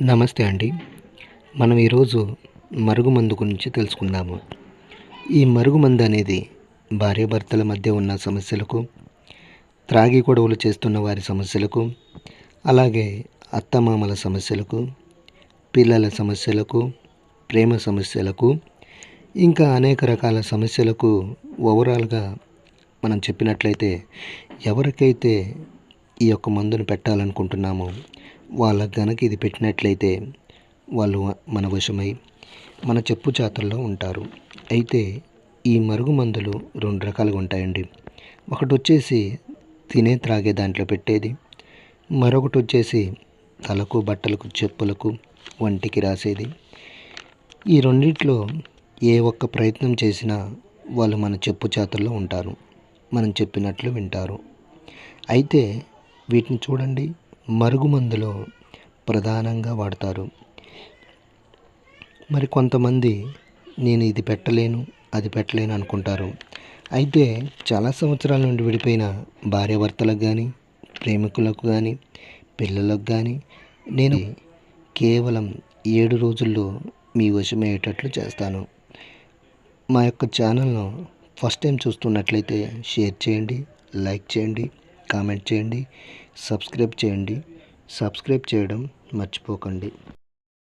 నమస్తే అండి. మనం ఈరోజు మరుగుమందు గురించి తెలుసుకుందాము. ఈ మరుగుమందు అనేది భార్యాభర్తల మధ్య ఉన్న సమస్యలకు త్రాగి గొడవలు చేస్తున్న వారి సమస్యలకు అలాగే అత్తమామల సమస్యలకు పిల్లల సమస్యలకు ప్రేమ సమస్యలకు ఇంకా అనేక రకాల సమస్యలకు ఓవరాల్గా మనం చెప్పినట్లయితే ఎవరికైతే ఈ యొక్క మందును పెట్టాలనుకుంటున్నామో వాళ్ళకి గనక ఇది పెట్టినట్లయితే వాళ్ళు మన వశమై మన చెప్పు జాతరలో ఉంటారు. అయితే ఈ మరుగు మందులు రెండు రకాలుగా ఉంటాయండి. ఒకటి వచ్చేసి తినే త్రాగే దాంట్లో పెట్టేది. మరొకటి వచ్చేసి తలకు బట్టలకు చెప్పులకు వంటికి రాసేది. ఈ రెండిట్లో ఏ ఒక్క ప్రయత్నం చేసినా వాళ్ళు మన చెప్పు చేతల్లో ఉంటారు. మనం చెప్పినట్లు వింటారు. అయితే వీటిని చూడండి. మరుగుమందులో ప్రధానంగా వాడతారు. మరి కొంతమంది నేను ఇది పెట్టలేను అది పెట్టలేను అనుకుంటారు. అయితే చాలా సంవత్సరాల నుండి విడిపోయిన భార్యాభర్తలకు కానీ ప్రేమికులకు కానీ పిల్లలకు కానీ నేను కేవలం ఏడు రోజుల్లో మీ వశమయ్యేటట్లు చేస్తాను. మా యొక్క ఛానల్ను ఫస్ట్ టైం చూస్తున్నట్లయితే షేర్ చేయండి లైక్ చేయండి. కామెంట్ చేయండి సబ్స్క్రైబ్ చేయండి సబ్స్క్రైబ్ చేయడం మర్చిపోకండి.